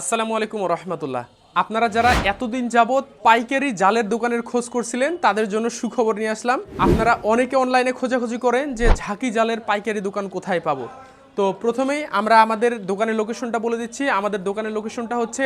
আসসালামু আলাইকুম রহমতুল্লাহ। আপনারা যারা এতদিন যাবৎ পাইকারি জালের দোকানের খোঁজ করছিলেন, তাদের জন্য সুখবর নিয়ে আসলাম। আপনারা অনেকে অনলাইনে খোঁজাখুঁজি করেন যে ঝাঁকি জালের পাইকারি দোকান কোথায় পাবো। তো প্রথমেই আমরা আমাদের দোকানের লোকেশনটা বলে দিচ্ছি। আমাদের দোকানের লোকেশনটা হচ্ছে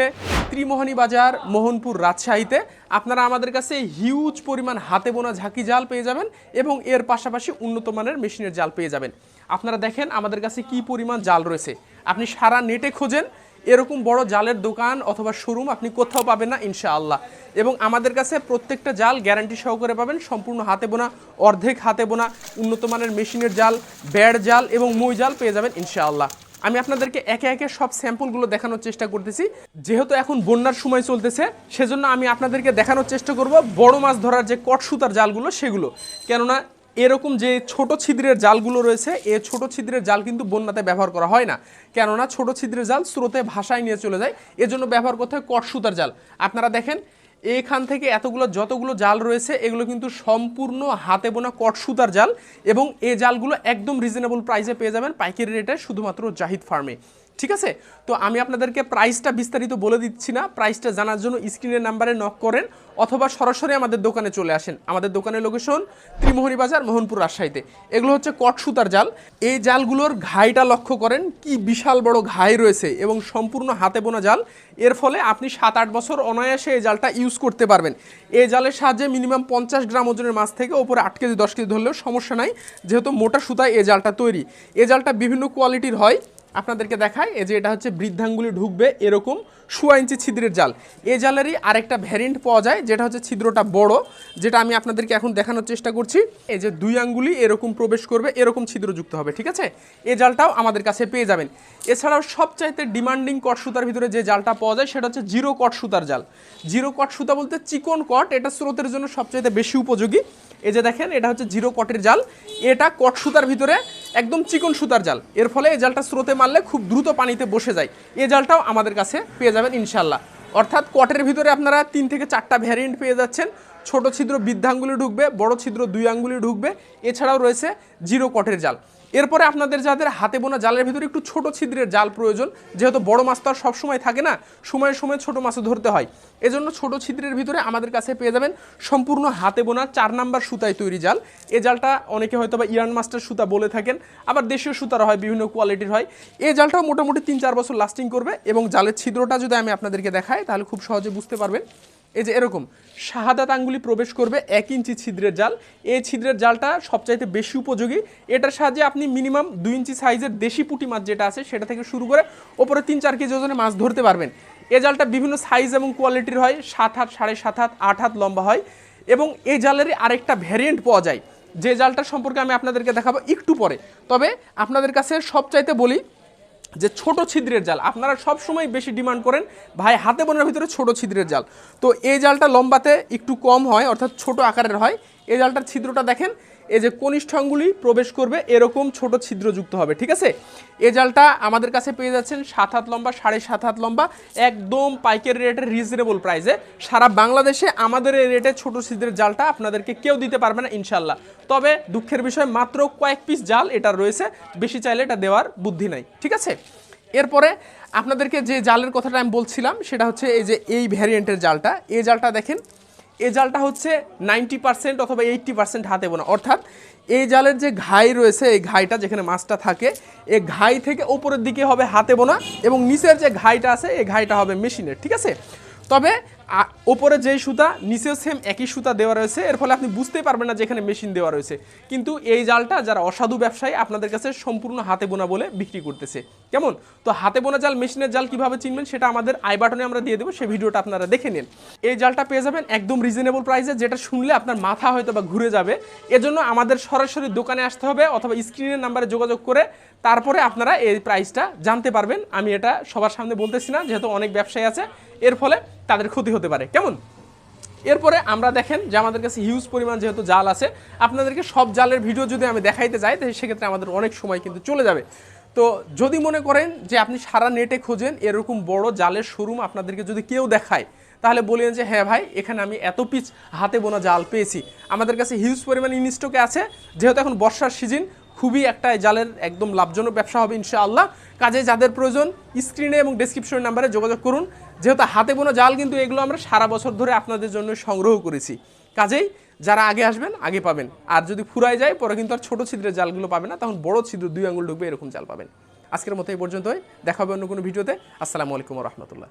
ত্রিমোহনী বাজার, মোহনপুর রাজশাহীতে। আপনারা আমাদের কাছে হিউজ পরিমাণ হাতে বোনা ঝাঁকি জাল পেয়ে যাবেন এবং এর পাশাপাশি উন্নত মানের মেশিনের জাল পেয়ে যাবেন। আপনারা দেখেন আমাদের কাছে কি পরিমাণ জাল রয়েছে। আপনি সারা নেটে খোঁজেন এরকম বড় জালের দোকান অথবা শোরুম আপনি কোথাও পাবেন না, ইনশাআল্লাহ। এবং আমাদের কাছে প্রত্যেকটা জাল গ্যারান্টি সহকারে পাবেন, সম্পূর্ণ হাতে বোনা, অর্ধেক হাতে বোনা, উন্নত মানের মেশিনের জাল ব্যাড জাল এবং মই জাল পেয়ে যাবেন, ইনশাআল্লাহ। আমি আপনাদেরকে একে একে সব স্যাম্পলগুলো দেখানোর চেষ্টা করতেছি। যেহেতু এখন বন্যার সময় চলতেছে, সেজন্য আমি আপনাদেরকে দেখানোর চেষ্টা করব বড় মাছ ধরার যে কট সুতার জালগুলো, সেগুলো। কেননা এরকম যে ছোট ছিদ্রের জালগুলো রয়েছে, এ ছোট ছিদ্রের জাল কিন্তু বন্যাতে ব্যবহার করা হয় না। কেননা ছোট ছিদ্রের জাল স্রোতে ভাষায় নিয়ে চলে যায়, এজন্য ব্যবহার করতে হয় কট সুতার জাল। আপনারা দেখেন, এখান থেকে এতগুলো যতগুলো জাল রয়েছে, এগুলো কিন্তু সম্পূর্ণ হাতে বোনা কট সুতার জাল এবং এ জালগুলো একদম রিজনেবল প্রাইসে পেয়ে যাবেন পাইকারি রেটে শুধুমাত্র জাহিদ ফার্মে ঠিক আছে? তো আমি আপনাদেরকে প্রাইসটা বিস্তারিত বলে দিচ্ছি না। প্রাইসটা জানার জন্য স্ক্রিনের নাম্বারে নক করেন, অথবা সরাসরি আমাদের দোকানে চলে আসেন। আমাদের দোকানের লোকেশন ত্রিমোহনী বাজার মোহনপুর রাজশাহীতে। এগুলো হচ্ছে কট সুতার জাল। এই জালগুলোর ঘাইটা লক্ষ্য করেন, কি বিশাল বড় ঘাই রয়েছে এবং সম্পূর্ণ হাতে বোনা জাল। এর ফলে আপনি সাত আট বছর অনায়াসে এই জালটা ইউজ করতে পারবেন। এই জালের সাহায্যে মিনিমাম পঞ্চাশ গ্রাম ওজনের মাছ থেকে ওপরে আট কেজি, দশ কেজি ধরলেও সমস্যা নাই। যেহেতু মোটা সুতায় এই জালটা তৈরি। এই জালটা বিভিন্ন কোয়ালিটির হয়। আপনাদেরকে দেখায় এই যে এটা হচ্ছে বৃদ্ধাঙ্গুলি ঢুকবে এরকম সোয়া ইঞ্চি ছিদ্রের জাল। এই জালেরই আরেকটা ভ্যারিয়েন্ট পাওয়া যায়, যেটা হচ্ছে ছিদ্রটা বড়, যেটা আমি আপনাদেরকে এখন দেখানোর চেষ্টা করছি। এই যে দুই আঙ্গুলি এরকম প্রবেশ করবে, এরকম ছিদ্রযুক্ত হবে, ঠিক আছে? এই জালটাও আমাদের কাছে পেয়ে যাবেন। এছাড়াও সবচাইতে ডিমান্ডিং কট সুতার ভিতরে যে জালটা পাওয়া যায়, সেটা হচ্ছে জিরো কট সুতার জাল। জিরো কট সুতা বলতে চিকন কট এটা স্রোতের জন্য সবচাইতে বেশি উপযোগী। এই যে দেখেন, এটা হচ্ছে জিরো কটের জাল। এটা কট সুতার ভিতরে একদম চিকন সুতার জাল। এর ফলে এই জালটা স্রোতে মারলে খুব দ্রুত পানিতে বসে যায়। এই জালটাও আমাদের কাছে পেয়ে যাবেন ইনশাল্লাহ অর্থাৎ কটের ভিতরে আপনারা তিন থেকে চারটা ভ্যারিয়েন্ট পেয়ে যাচ্ছেন। ছোট ছিদ্র বৃদ্ধাঙ্গুলি ঢুকবে, বড় ছিদ্র দুই আঙ্গুলি ঢুকবে। এছাড়াও রয়েছে জিরো কটের জাল। এরপরে আপনাদের যাদের হাতে বোনা জালের ভিতরে একটু ছোট ছিদ্রের জাল প্রয়োজন, যেহেতু বড় মাছ তো আর সবসময় থাকে না, সময়ে সময়ে ছোট মাছও ধরতে হয়। এজন্য ছোট ছিদ্রের ভিতরে আমাদের কাছে পেয়ে যাবেন সম্পূর্ণ হাতে বোনা চার নাম্বার সুতায় তৈরি জাল। এ জালটা অনেকে হয়তো বা ইরান মাস্টার সুতা বলে থাকেন, আবার দেশীয় সুতার হয়, বিভিন্ন কোয়ালিটির হয়। এই জালটাও মোটামুটি তিন চার বছর লাস্টিং করবে এবং জালের ছিদ্রটা যদি আমি আপনাদেরকে দেখাই, তাহলে খুব সহজে বুঝতে পারবেন। এই যে এরকম, শাহাদাত আঙ্গুলি প্রবেশ করবে এক ইঞ্চি ছিদ্রের জাল। এই ছিদ্রের জালটা সবচাইতে বেশি উপযোগী। এটার সাহায্যে আপনি মিনিমাম দুই ইঞ্চি সাইজের দেশি পুঁটি মাছ যেটা আছে, সেটা থেকে শুরু করে ওপরে তিন চার কেজি ওজনে মাছ ধরতে পারবেন। এ জালটা বিভিন্ন সাইজ এবং কোয়ালিটির হয়, সাত হাত, সাড়ে সাত হাত, আট হাত লম্বা হয় এবং এই জালেরই আরেকটা ভ্যারিয়েন্ট পাওয়া যায়। যে জালটা সম্পর্কে আমি আপনাদেরকে দেখাবো একটু পরে। তবে আপনাদের কাছে সবচাইতে বলি যে ছোট ছিদ্রের জাল, আপনারা সব সময় বেশি ডিমান্ড করেন ভাই হাতে বোনের ভিতরে ছোট ছিদ্রের জাল। তো এই জালটা লম্বাতে একটু কম হয়, অর্থাৎ ছোট আকারের হয়। এই জালটার ছিদ্রটা দেখেন এই যে কনিষ্ঠ আঙ্গুলি প্রবেশ করবে, এরকম ছোট ছিদ্রযুক্ত হবে, ঠিক আছে? এ জালটা আমাদের কাছে পেয়ে যাচ্ছেন সাত হাত লম্বা, সাড়ে সাত হাত লম্বা, একদম পাইকের রেটের রিজনেবল প্রাইসে সারা বাংলাদেশে আমাদের এই রেটে ছোট ছিদ্রের জালটা আপনাদেরকে কেউ দিতে পারবে না ইনশাল্লাহ তবে দুঃখের বিষয়, মাত্র কয়েক পিস জাল এটা রয়েছে, বেশি চাইলে এটা দেওয়ার বুদ্ধি নাই, ঠিক আছে? এরপরে আপনাদেরকে যে জালের কথাটা আমি বলছিলাম, সেটা হচ্ছে এই যে এই ভ্যারিয়েন্টের জালটা। এই জালটা দেখেন এই জালটা হচ্ছে নাইনটি পার্সেন্ট অথবা এইট্টি পার্সেন্ট হাতে বোনা। অর্থাৎ এই জালের যে ঘাই রয়েছে, এই ঘাইটা যেখানে মাছটা থাকে এই ঘাই থেকে ওপরের দিকে হবে হাতে বোনা এবং নিচের যে ঘাইটা আছে এই ঘাইটা হবে মেশিনের, ঠিক আছে? তবে ওপরে যেই সুতা, নিচেও সেম একই সুতা দেওয়া রয়েছে, এর ফলে আপনি বুঝতেই পারবেন না যেখানে মেশিন দেওয়া রয়েছে। কিন্তু এই জালটা যারা অসাধু ব্যবসায়ী, আপনাদের কাছে সম্পূর্ণ হাতে বোনা বলে বিক্রি করতেছে। কেমন? তো হাতে বোনা জাল, মেশিনের জাল কীভাবে চিনবেন সেটা আমাদের আই বাটনে আমরা দিয়ে দেবো, সেই ভিডিওটা আপনারা দেখে নিন। এই জালটা পেয়ে যাবেন একদম রিজনেবল প্রাইসে যেটা শুনলে আপনার মাথা হয়তো বা ঘুরে যাবে। এজন্য আমাদের সরাসরি দোকানে আসতে হবে অথবা স্ক্রিনের নাম্বারে যোগাযোগ করে তারপরে আপনারা এই প্রাইসটা জানতে পারবেন। আমি এটা সবার সামনে বলতেছি না, যেহেতু অনেক ব্যবসায়ী আছে, এর ফলে তাদের ক্ষতি হতে পারে। কেমন? এরপরে আমরা দেখেন যে আমাদের কাছে হিউজ পরিমাণ যেহেতু জাল আছে, আপনাদেরকে সব জালের ভিডিও যদি আমি দেখাইতে যাই, তাহলে সেক্ষেত্রে আমাদের অনেক সময় কিন্তু চলে যাবে। তো যদি মনে করেন যে আপনি সারা নেটে খোঁজেন এরকম বড় জালের শোরুম আপনাদেরকে যদি কেউ দেখায়, তাহলে বলেন যে হ্যাঁ ভাই, এখানে আমি এত পিচ হাতে বোনা জাল পেয়েছি। আমাদের কাছে হিউজ পরিমাণ ইনস্টকে আছে। যেহেতু এখন বর্ষার সিজন খুবই একটা জালের একদম লাভজনক ব্যবসা হবে ইনশাআল্লাহ। কাজে যাদের প্রয়োজন স্ক্রিনে এবং ডেসক্রিপশন নাম্বারে যোগাযোগ করুন। যেহেতু হাতে বোনা জাল কিন্তু এগুলো আমরা সারা বছর ধরে আপনাদের জন্য সংগ্রহ করেছি। কাজেই যারা আগে আসবেন, আগে পাবেন। আর যদি ফুরায় যায়, পরে কিন্তু আর ছোটো ছিদ্রের জালগুলো পাবে না, তখন বড় ছিদ্র দুই আঙুল ঢুকবে, এরকম জাল পাবেন। আজকের মতো এই পর্যন্তই। দেখা হবে অন্য কোনো ভিডিওতে। আসসালামু আলাইকুম রহমতুল্লাহ।